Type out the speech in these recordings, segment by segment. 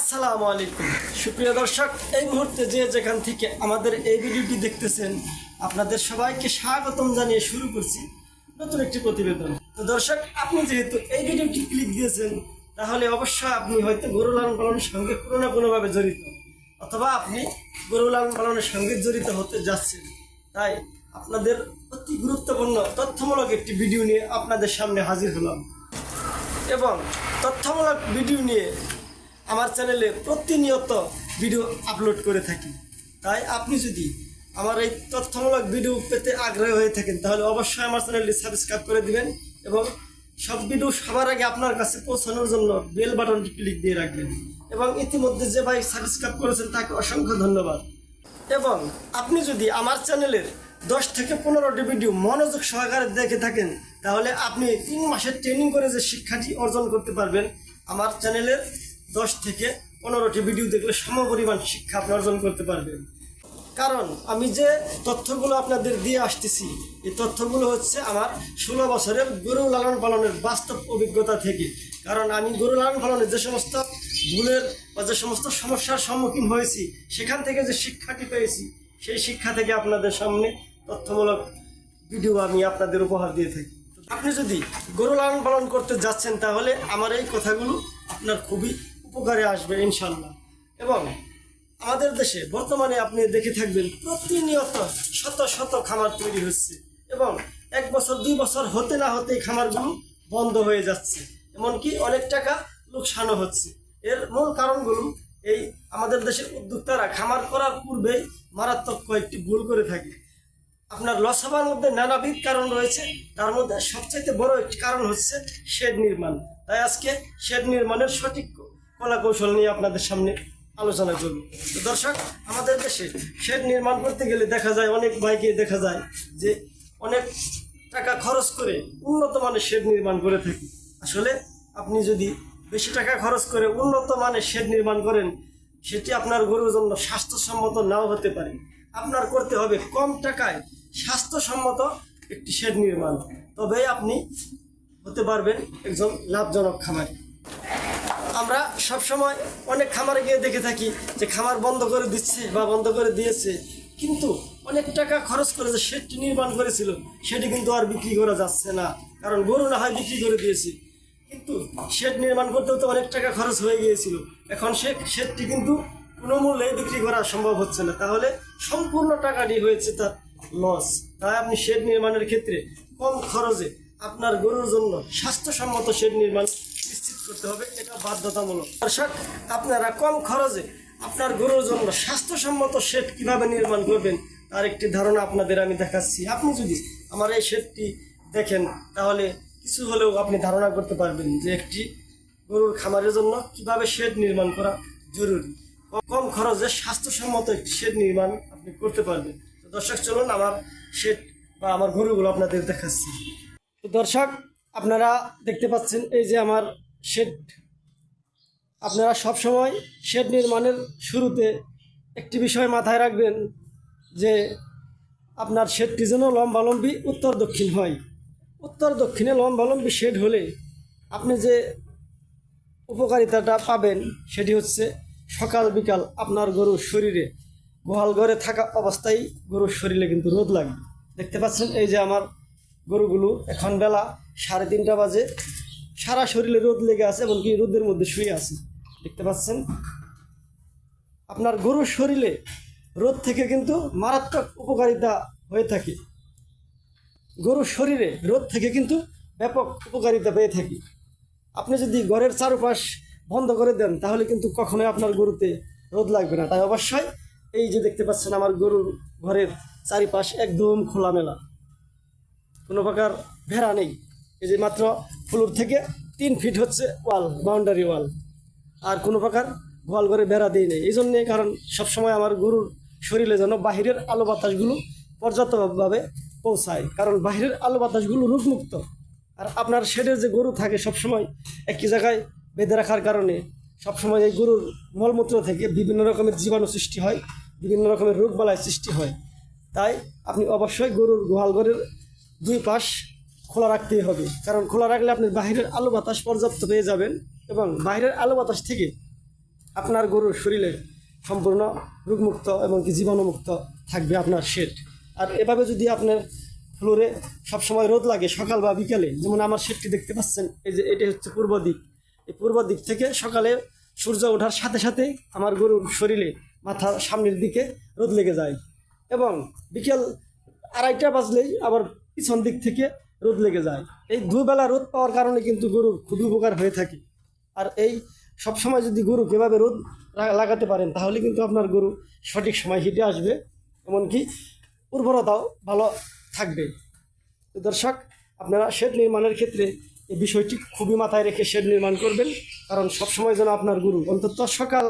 আসসালামু আলাইকুম। সুপ্রিয় দর্শক, এই মুহূর্তে যে যেখান থেকে আমাদের এই ভিডিওটি দেখতেছেন, আপনাদের সবাইকে স্বাগতম জানিয়ে শুরু করছি নতুন একটি প্রতিবেদন। তো দর্শক, আপনি যেহেতু এই ভিডিওটি ক্লিক দিয়েছেন, তাহলে অবশ্যই আপনি হয়তো গরু লালন পালনের সঙ্গে কোনো না কোনোভাবে জড়িত, অথবা আপনি গরু লালন পালনের সঙ্গে জড়িত হতে যাচ্ছেন। তাই আপনাদের অতি গুরুত্বপূর্ণ, তথ্যমূলক একটি ভিডিও নিয়ে আপনাদের সামনে হাজির হলাম। এবং তথ্যমূলক ভিডিও নিয়ে আমার চ্যানেলে প্রতিনিয়ত ভিডিও আপলোড করে থাকি। তাই আপনি যদি আমার এই তথ্যমূলক ভিডিও পেতে আগ্রহী হয়ে থাকেন, তাহলে অবশ্যই আমার চ্যানেলটি সাবস্ক্রাইব করে দিবেন এবং সব ভিডিও সবার আগে আপনার কাছে পৌঁছানোর জন্য বেল বাটনটি ক্লিক দিয়ে রাখবেন এবং ইতিমধ্যে যে ভাই সাবস্ক্রাইব করেছেন, তাকে অসংখ্য ধন্যবাদ। এবং আপনি যদি আমার চ্যানেলের দশ থেকে পনেরোটি ভিডিও মনোযোগ সহকারে দেখে থাকেন, তাহলে আপনি তিন মাসের ট্রেনিং করে যে শিক্ষাটি অর্জন করতে পারবেন, আমার চ্যানেলের দশ থেকে পনেরোটি ভিডিও দেখলে সমপরিমাণ শিক্ষা আপনি অর্জন করতে পারবেন। কারণ আমি যে তথ্যগুলো আপনাদের দিয়ে আসতেছি, এই তথ্যগুলো হচ্ছে আমার ষোলো বছরের গরু লালন পালনের বাস্তব অভিজ্ঞতা থেকে। কারণ আমি গরু লালন পালনের যে সমস্ত ভুলের বা যে সমস্ত সমস্যার সম্মুখীন হয়েছি, সেখান থেকে যে শিক্ষাটি পেয়েছি, সেই শিক্ষা থেকে আপনাদের সামনে তথ্যমূলক ভিডিও আমি আপনাদের উপহার দিয়ে থাকি। আপনি যদি গরু লালন পালন করতে যাচ্ছেন, তাহলে আমার এই কথাগুলো আপনার খুবই উপকারে আসবে ইনশাল্লাহ এবং আমাদের দেশে বর্তমানে আপনি দেখে থাকবেন প্রতিনিয়ত শত শত খামার তৈরি হচ্ছে এবং এক বছর, দুই বছর হতে না হতেই খামারগুলো বন্ধ হয়ে যাচ্ছে। এমনকি অনেক টাকা লোকসানও হচ্ছে। এর মূল কারণগুলো এই আমাদের দেশের উদ্যোক্তারা খামার করার পূর্বেই মারাত্মক কয়েকটি ভুল করে থাকে। আপনার লস হবার মধ্যে নানাবিধ কারণ রয়েছে। তার মধ্যে সবচাইতে বড় একটি কারণ হচ্ছে শেড নির্মাণ। তাই আজকে শেড নির্মাণের সঠিক কলা কৌশল নিয়ে আপনাদের সামনে আলোচনা করব। তো দর্শক, আমাদের দেশে শেড নির্মাণ করতে গেলে দেখা যায়, অনেক বাইকে দেখা যায় যে অনেক টাকা খরচ করে উন্নত মানের শেড নির্মাণ করে থাকি। আসলে আপনি যদি বেশি টাকা খরচ করে উন্নত মানের শেড নির্মাণ করেন, সেটি আপনার গরুর জন্য স্বাস্থ্যসম্মত নাও হতে পারে। আপনার করতে হবে কম টাকায় স্বাস্থ্যসম্মত একটি শেড নির্মাণ। তবেই আপনি হতে পারবেন একজন লাভজনক খামারি। আমরা সবসময় অনেক খামারে গিয়ে দেখে থাকি যে খামার বন্ধ করে দিচ্ছে বা বন্ধ করে দিয়েছে। কিন্তু অনেক টাকা খরচ করে যে শেডটি নির্মাণ করেছিল, সেটি কিন্তু আর বিক্রি করা যাচ্ছে না। কারণ গরু না হয় বিক্রি করে দিয়েছে। কিন্তু শেড নির্মাণ করতেও তো অনেক টাকা খরচ হয়ে গিয়েছিল। এখন সে শেডটি কিন্তু কোনো মূল্যে বিক্রি করা সম্ভব হচ্ছে না। তাহলে সম্পূর্ণ টাকাটি হয়েছে তার লস। তাই আপনি শেড নির্মাণের ক্ষেত্রে কম খরচে আপনার গরুর জন্য স্বাস্থ্যসম্মত শেড নির্মাণ করতে হবে, এটা বাধ্যতামূলক। দর্শক, আপনারা কম খরচে আপনার গরুর জন্য স্বাস্থ্যসম্মত শেড কীভাবে নির্মাণ করবেন, তার একটি ধারণা আপনাদের আমি দেখাচ্ছি। আপনি যদি আমার এই শেডটি দেখেন, তাহলে কিছু হলেও আপনি ধারণা করতে পারবেন যে একটি গরুর খামারের জন্য কীভাবে শেড নির্মাণ করা জরুরি। কম খরচে স্বাস্থ্যসম্মত একটি শেড নির্মাণ আপনি করতে পারবেন। তো দর্শক, চলুন আমার শেড বা আমার গরুগুলো আপনাদের দেখাচ্ছি। তো দর্শক, আপনারা দেখতে পাচ্ছেন, এই যে আমার শেড। আপনারা সব সময় শেড নির্মাণের শুরুতে একটি বিষয় মাথায় রাখবেন যে আপনার শেডটি যেন লম্বালম্বি উত্তর দক্ষিণ হয়। উত্তর দক্ষিণে লম্বালম্বি শেড হলে আপনি যে উপকারিতাটা পাবেন সেটি হচ্ছে সকাল বিকাল আপনার গরুর শরীরে, গোহাল ঘরে থাকা অবস্থায় গরুর শরীরে কিন্তু রোদ লাগবে। দেখতে পাচ্ছেন এই যে আমার গরুগুলো এখন বেলা সাড়ে তিনটা বাজে। সারা শরীরে রোদ লেগে আছে এমনকি রোদের মধ্যে শুয়ে আছে। দেখতে পাচ্ছেন? আপনার গরুর শরীরে রোদ থেকে কিন্তু মারাত্মক উপকারিতা হয়ে থাকে। গরুর শরীরে রোদ থেকে কিন্তু ব্যাপক উপকারিতা পেয়ে থাকি। আপনি যদি ঘরের চারপাশ বন্ধ করে দেন, তাহলে কিন্তু কখনোই আপনার গরুতে রোদ লাগবে না। তাই অবশ্যই এই যে দেখতে পাচ্ছেন আমার গরুর ঘরের চারিপাশ একদম খোলামেলা। কোনো প্রকার ভেড়া নেই। এই যে মাত্র ফ্লোর থেকে তিন ফিট হচ্ছে ওয়াল বাউন্ডারি ওয়াল আর কোনো প্রকার গোয়াল ঘরে বেড়া দিই নেই। এই জন্যে কারণ সবসময় আমার গরুর শরীরে যেন বাহিরের আলো বাতাসগুলো পর্যাপ্তভাবে পৌঁছায়। কারণ বাহিরের আলো বাতাসগুলো রোগমুক্ত। আর আপনার শেডের যে গরু থাকে সবসময় একই জায়গায় বেঁধে রাখার কারণে সবসময় এই গরুর মলমূত্র থেকে বিভিন্ন রকমের জীবাণু সৃষ্টি হয়, বিভিন্ন রকমের রোগ বালাই সৃষ্টি হয়। তাই আপনি অবশ্যই গরুর গোহাল ঘরের দুই পাশ খোলা রাখতেই হবে। কারণ খোলা রাখলে আপনি বাহিরের আলো বাতাস পর্যাপ্ত পেয়ে যাবেন এবং বাইরের আলো বাতাস থেকে আপনার গরুর শরীরে সম্পূর্ণ রোগমুক্ত এবং কি জীবাণুমুক্ত থাকবে আপনার শেড। আর এভাবে যদি আপনার ফ্লোরে সবসময় রোদ লাগে সকাল বা বিকালে, যেমন আমার শেডটি দেখতে পাচ্ছেন, এই যে এটি হচ্ছে পূর্ব দিক। এই পূর্ব দিক থেকে সকালে সূর্য ওঠার সাথে সাথে আমার গরুর শরীরে মাথা সামনের দিকে রোদ লেগে যায়। এবং বিকেল আড়াইটা বাজলেই আবার পিছন দিক থেকে রোদ লেগে যায়। এই দুবেলা রোদ পাওয়ার কারণে কিন্তু গরুর খুব উপকার হয়ে থাকে। আর এই সব সময় যদি গরু কীভাবে রোদ লাগাতে পারেন, তাহলে কিন্তু আপনার গরু সঠিক সময় হিটে আসবে। এমনকি উর্বরতাও ভালো থাকবে। দর্শক, আপনারা শেড নির্মাণের ক্ষেত্রে এই বিষয়টি খুবই মাথায় রেখে শেড নির্মাণ করবেন। কারণ সবসময় যেন আপনার গরু অন্তত সকাল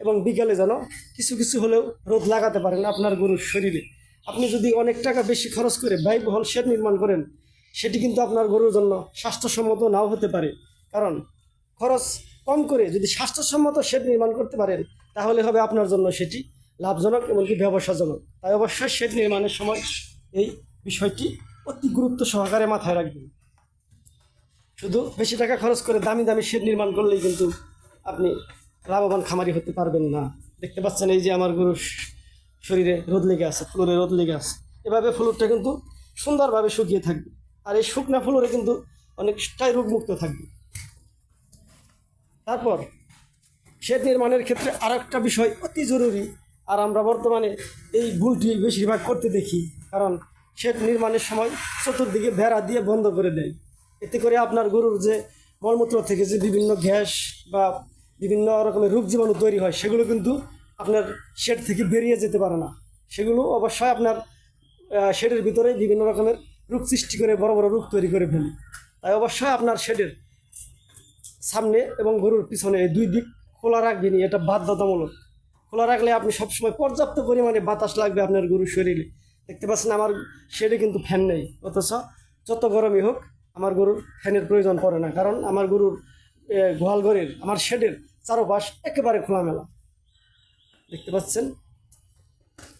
এবং বিকালে যেন কিছু কিছু হলেও রোদ লাগাতে পারেন আপনার গরুর শরীরে। আপনি যদি অনেক টাকা বেশি খরচ করে ব্যয়বহুল শেড নির্মাণ করেন সেটি কিন্তু আপনার গরুর জন্য স্বাস্থ্যসম্মত নাও হতে পারে। কারণ খরচ কম করে যদি স্বাস্থ্যসম্মত শেড নির্মাণ করতে পারেন, তাহলে হবে আপনার জন্য সেটি লাভজনক এমনকি ব্যবসাজনক। তাই অবশ্যই শেড নির্মাণের সময় এই বিষয়টি অতি গুরুত্ব সহকারে মাথায় রাখবেন। শুধু বেশি টাকা খরচ করে দামি দামি শেড নির্মাণ করলেই কিন্তু আপনি লাভবান খামারি হতে পারবেন না। দেখতে পাচ্ছেন এই যে আমার গরুর শরীরে রোদ লেগে আছে, ফ্লোরে রোদ লেগে আছে। এভাবে ফ্লোরটা কিন্তু সুন্দরভাবে শুকিয়ে থাকবে। আর এই শুকনা ফ্লোরে কিন্তু অনেকটাই রোগমুক্ত থাকবে। তারপর শেড নির্মাণের ক্ষেত্রে আর একটা বিষয় অতি জরুরি, আর আমরা বর্তমানে এই ভুলটি বেশিরভাগ করতে দেখি, কারণ শেড নির্মাণের সময় চতুর্দিকে বেড়া দিয়ে বন্ধ করে দেয়। এতে করে আপনার গরুর যে মলমূত্র থেকে যে বিভিন্ন গ্যাস বা বিভিন্ন রকমের রোগ জীবাণু তৈরি হয়, সেগুলো কিন্তু আপনার শেড থেকে বেরিয়ে যেতে পারে না। সেগুলো অবশ্যই আপনার শেডের ভিতরে বিভিন্ন রকমের রোগ সৃষ্টি করে, বড় বড় রোগ তৈরি করে ফেলে। তাই অবশ্যই আপনার শেডের সামনে এবং গরুর পিছনে এই দুই দিক খোলা রাখবেনি এটা বাধ্যতামূলক। খোলা রাখলে আপনি সবসময় পর্যাপ্ত পরিমাণে বাতাস লাগবে আপনার গরুর শরীরে। দেখতে পাচ্ছেন আমার শেডে কিন্তু ফ্যান নেই, অথচ যত গরমই হোক, আমার গরুর ফ্যানের প্রয়োজন পড়ে না। কারণ আমার গরুর গোয়াল ঘরের, আমার শেডের চারোপাশ একেবারে খোলামেলা। দেখতে পাচ্ছেন?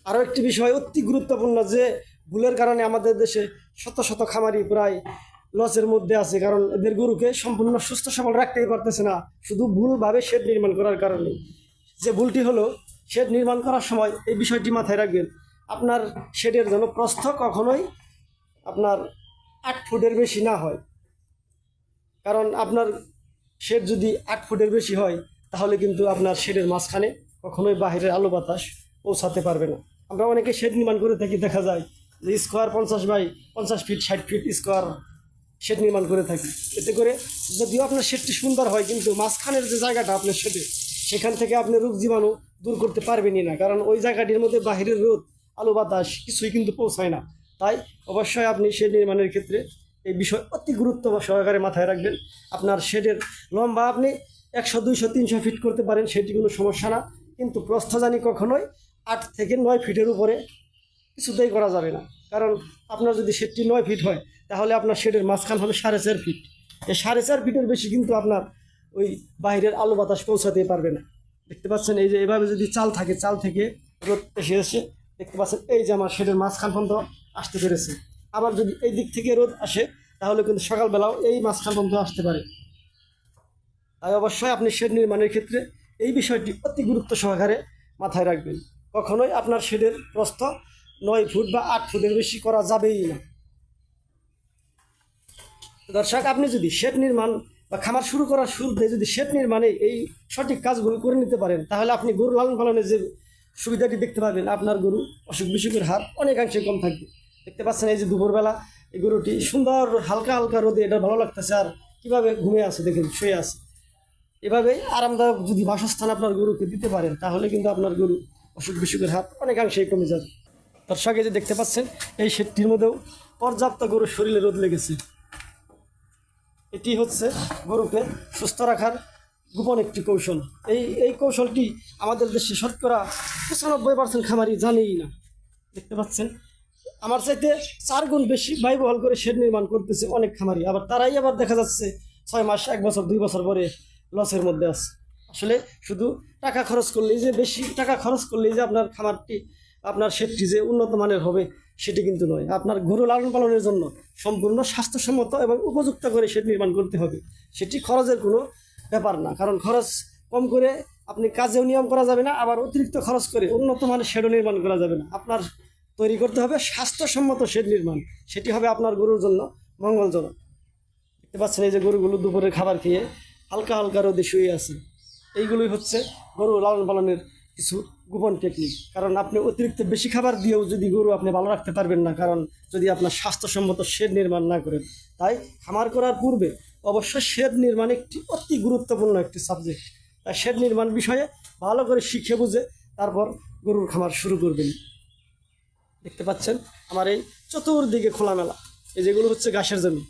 আরও একটি বিষয় অতি গুরুত্বপূর্ণ যে ভুলের কারণে আমাদের দেশে শত শত খামারি প্রায় লসের মধ্যে আছে, কারণ এদের গরুকে সম্পূর্ণ সুস্থ সবল রাখতেই পারতেছে না। শুধু ভুলভাবে শেড নির্মাণ করার কারণে। যে ভুলটি হলো শেড নির্মাণ করার সময় এই বিষয়টি মাথায় রাখবেন। আপনার শেডের যেন প্রস্থ কখনোই আপনার আট ফুটের বেশি না হয়। কারণ আপনার শেড যদি আট ফুটের বেশি হয়, তাহলে কিন্তু আপনার শেডের মাঝখানে কখনোই বাহিরের আলো বাতাস পৌঁছাতে পারবে না। আমরা অনেকে শেড নির্মাণ করে থাকি, দেখা যায় স্কোয়ার পঞ্চাশ বাই পঞ্চাশ ফিট, ষাট ফিট স্কোয়ার শেড নির্মাণ করে থাকি। এতে করে যদিও আপনার শেডটি সুন্দর হয়, কিন্তু মাঝখানের যে জায়গাটা আপনার শেডে সেখান থেকে আপনি রোগ জীবাণু দূর করতে পারবেনই না। কারণ ওই জায়গাটির মধ্যে বাহিরের রোদ, আলো, বাতাস কিছুই কিন্তু পৌঁছায় না। তাই অবশ্যই আপনি শেড নির্মাণের ক্ষেত্রে এই বিষয় অতি গুরুত্ব সহকারে মাথায় রাখবেন। আপনার শেডের লম্বা আপনি একশো, দুইশো, তিনশো ফিট করতে পারেন, সেটি কোনো সমস্যা না। কিন্তু প্রস্থজানি কখনোই আট থেকে নয় ফিটের উপরে কিছুতেই করা যাবে না। কারণ আপনার যদি শেডটি নয় ফিট হয়, তাহলে আপনার শেডের মাঝখান হবে সাড়ে চার ফিট। এই সাড়ে চার ফিটের বেশি কিন্তু আপনার ওই বাইরের আলো বাতাস পৌঁছাতে পারবে না। দেখতে পাচ্ছেন এই যে এভাবে যদি চাল থাকে, চাল থেকে রোদ এসে এসে দেখতে পাচ্ছেন এই যে আমার শেডের মাঝখান পর্যন্ত আসতে পেরেছে। আবার যদি এই দিক থেকে রোদ আসে, তাহলে কিন্তু সকালবেলাও এই মাঝখান পর্যন্ত আসতে পারে। তাই অবশ্যই আপনি শেড নির্মাণের ক্ষেত্রে এই বিষয়টি অতি গুরুত্ব সহকারে মাথায় রাখবেন। কখনোই আপনার শেডের প্রস্থ নয় ফুট বা আট ফুটের বেশি করা যাবেই না। দর্শক, আপনি যদি শেড নির্মাণ বা খামার শুরু করার শুরুতে যদি শেড নির্মাণে এই সঠিক কাজগুলো করে নিতে পারেন, তাহলে আপনি গরু লালন পালনের যে সুবিধাটি দেখতে পাবেন, আপনার গরু অসুখ বিসুখের হার অনেকাংশে কম থাকবে। দেখতে পাচ্ছেন এই যে দুপুরবেলা এই গরুটি সুন্দর হালকা হালকা রোদে এটা ভালো লাগতেছে আর কীভাবে ঘুমিয়ে আছে দেখেন, শুয়ে আছে। এভাবে আরামদায়ক যদি বাসস্থান আপনার গরুকে দিতে পারেন, তাহলে কিন্তু আপনার গরু অসুখ বিসুখের হাত অনেকাংশেই কমে যাবে। দর্শক এই যে দেখতে পাচ্ছেন, এই শেডটির মধ্যেও পর্যাপ্ত গরুর শরীরে রোদ লেগেছে। এটি হচ্ছে গরুকে সুস্থ রাখার গোপন একটি কৌশল। এই এই কৌশলটি আমাদের দেশে শতকরা পঁচানব্বই পার্সেন্ট খামারি জানেই না। দেখতে পাচ্ছেন, আমার চাইতে চার গুণ বেশি ব্যয়বহল করে শেড নির্মাণ করতেছে অনেক খামারি। আবার তারাই আবার দেখা যাচ্ছে ছয় মাস, এক বছর, দুই বছর পরে লসের মধ্যে আছে। আসলে শুধু টাকা খরচ করলেই যে, বেশি টাকা খরচ করলেই যে আপনার খামারটি আপনার শেডটি যে উন্নত মানের হবে, সেটি কিন্তু নয়। আপনার গরু লালন পালনের জন্য সম্পূর্ণ স্বাস্থ্যসম্মত এবং উপযুক্ত করে শেড নির্মাণ করতে হবে। সেটি খরচের কোনো ব্যাপার না, কারণ খরচ কম করে আপনি কাজেও নিয়ম করা যাবে না, আবার অতিরিক্ত খরচ করে উন্নত মানের শেডও নির্মাণ করা যাবে না। আপনার তৈরি করতে হবে স্বাস্থ্যসম্মত শেড নির্মাণ। সেটি হবে আপনার গরুর জন্য মঙ্গলজনক। দেখতে পাচ্ছেন এই যে গরুগুলো দুপুরের খাবার খেয়ে হালকা হালকা রোদে শুয়ে আছে। এইগুলোই হচ্ছে গরু লালন পালনের কিছু গোপন টেকনিক কারণ আপনি অতিরিক্ত বেশি খাবার দিয়েও যদি গরু আপনি ভালো রাখতে পারবেন না, কারণ যদি আপনার স্বাস্থ্যসম্মত শেড নির্মাণ না করেন, তাই খামার করার পূর্বে অবশ্যই শেড নির্মাণ একটি অতি গুরুত্বপূর্ণ একটি সাবজেক্ট তাই শেড নির্মাণ বিষয়ে ভালো করে শিখে বুঝে তারপর গরুর খামার শুরু করবেন। দেখতে পাচ্ছেন আমার এই চতুর্দিকে খোলামেলা। এই যেগুলো হচ্ছে ঘাসের জমি।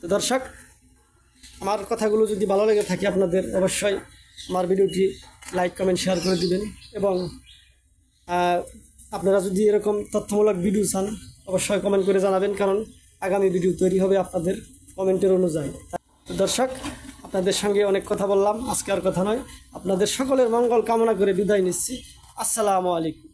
তো দর্শক আমার কথাগুলো যদি ভালো লেগে থাকে আপনাদের, অবশ্যই আমার ভিডিওটি লাইক কমেন্ট শেয়ার করে দিবেন এবং আপনারা যদি এরকম তথ্যমূলক ভিডিও চান, অবশ্যই কমেন্ট করে জানাবেন কারণ আগামী ভিডিও তৈরি হবে আপনাদের কমেন্টের অনুযায়ী। দর্শক, আপনাদের সঙ্গে অনেক কথা বললাম, আজকে আর কথা নয়। আপনাদের সকলের মঙ্গল কামনা করে বিদায় নিচ্ছি। আসসালামু আলাইকুম।